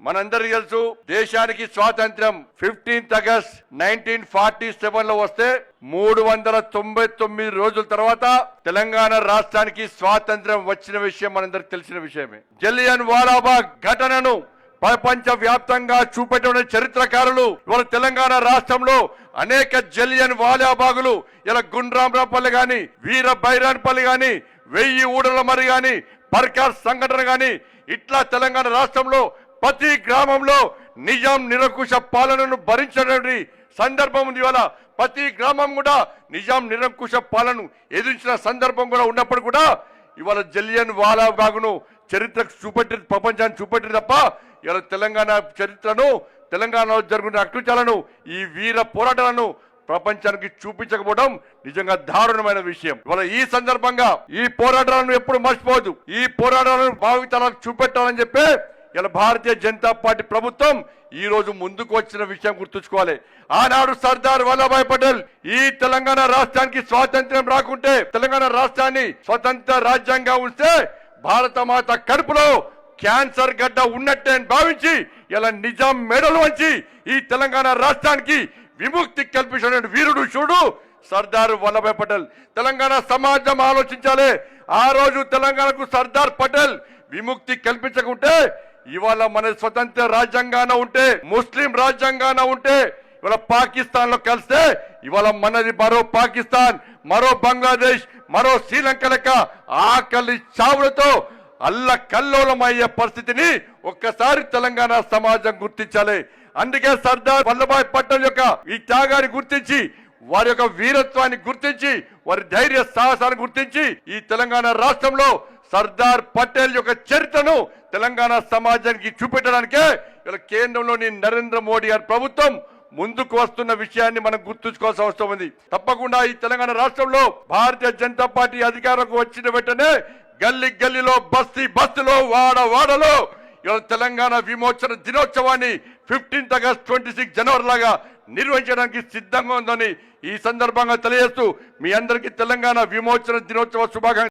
మనందరికీ తెలుసు దేశానికి స్వాతంత్ర్యం ఫిఫ్టీన్త్ ఆగస్ట్ నైన్టీన్ ఫార్టీ సెవెన్లో వస్తే మూడు వందల తొంభై తొమ్మిది రోజుల తర్వాత తెలంగాణ రాష్ట్రానికి స్వాతంత్ర్యం వచ్చిన విషయం మనందరికి తెలిసిన విషయమే. జలియన్ వాలాబాగ్ ఘటనను ప్రపంచ వ్యాప్తంగా చూపెట్టిన చరిత్రకారులు ఇవాళ తెలంగాణ రాష్ట్రంలో అనేక జలియన్ వాలాబాగులు ఇలా గుండ్రామరాపల్లి గాని వీర బైరాన్పల్లి గాని వెయ్యి ఊడల మరి గాని పర్కార్ సంఘటన గాని ఇట్లా తెలంగాణ రాష్ట్రంలో ప్రతి గ్రామంలో నిజాం నిరంకుశ పాలనను భరించడానికి సందర్భం ఉంది ఇవాళ. ప్రతి గ్రామం కూడా నిజాం నిరంకుశ పాలనను ఎదిరించిన సందర్భం కూడా ఉన్నప్పుడు కూడా ఇవాళ జలియన్ వాలా బాగును చరిత్రకు చూపెట్టి ప్రపంచాన్ని చూపెట్టి తప్ప ఇవాళ తెలంగాణ చరిత్రను తెలంగాణలో జరుగుతున్న అకృత్యాలను ఈ వీర పోరాటాలను ప్రపంచానికి చూపించకపోవడం నిజంగా దారుణమైన విషయం. ఇవాళ ఈ సందర్భంగా ఈ పోరాటాలను ఎప్పుడు మర్చిపోవద్దు. ఈ పోరాటాలను భావితాలకు చూపెట్టాలని చెప్పి ఇలా భారతీయ జనతా పార్టీ ప్రభుత్వం ఈ రోజు ముందుకు వచ్చిన విషయం గుర్తుంచుకోవాలి. ఆనాడు సర్దార్ వల్లభాయ్ పటేల్ ఈ తెలంగాణ రాష్ట్రానికి స్వాతంత్ర్యం రాకుంటే తెలంగాణ రాష్ట్రాన్ని స్వతంత్ర రాజ్యంగా ఉంటే భారత మాత కడుపులో క్యాన్సర్ గడ్డ ఉన్నట్టే అని భావించి ఇలా నిజాం మెడలు వంచి ఈ తెలంగాణ రాష్ట్రానికి విముక్తి కల్పించిన వీరుడు చూడు సర్దార్ వల్లభాయ్ పటేల్. తెలంగాణ సమాజం ఆలోచించాలి. ఆ రోజు తెలంగాణకు సర్దార్ పటేల్ విముక్తి కల్పించకుంటే ఇవాళ మన స్వతంత్ర రాజ్యాంగాన ఉంటే ముస్లిం రాజ్యాంగాన ఉంటే ఇవాళ పాకిస్తాన్లో కలిస్తే ఇవాళ మనది మరో పాకిస్తాన్ మరో బంగ్లాదేశ్ మరో శ్రీలంక లెక్క ఆకలి చావులతో అల్ల కల్లోలమయ్యే పరిస్థితిని ఒక్కసారి తెలంగాణ సమాజం గుర్తించాలి. అందుకే సర్దార్ వల్లభాయ్ పటేల్ యొక్క ఈ త్యాగాన్ని గుర్తించి వారి యొక్క వీరత్వాన్ని గుర్తించి వారి ధైర్య సాహసాన్ని గుర్తించి ఈ తెలంగాణ రాష్ట్రంలో సర్దార్ పటేల్ యొక్క చరిత్రను తెలంగాణ సమాజానికి చూపెట్టడానికే ఇలా కేంద్రంలోని నరేంద్ర మోడీ గారి ప్రభుత్వం ముందుకు వస్తున్న విషయాన్ని మనం గుర్తుంచుకోవాల్సిన అవసరం ఉంది. తప్పకుండా ఈ తెలంగాణ రాష్ట్రంలో భారతీయ జనతా పార్టీ అధికారంకు వచ్చిన వెంటనే గల్లీ గల్లీలో బస్తీ బస్సులో వాడ వాడలో ఇవాళ తెలంగాణ విమోచన దినోత్సవాన్ని fifteenth August twenty six January లాగా నిర్వహించడానికి సిద్ధంగా ఉందని ఈ సందర్భంగా తెలియజేస్తూ మీ అందరికీ తెలంగాణ విమోచన దినోత్సవ శుభాకాంక్ష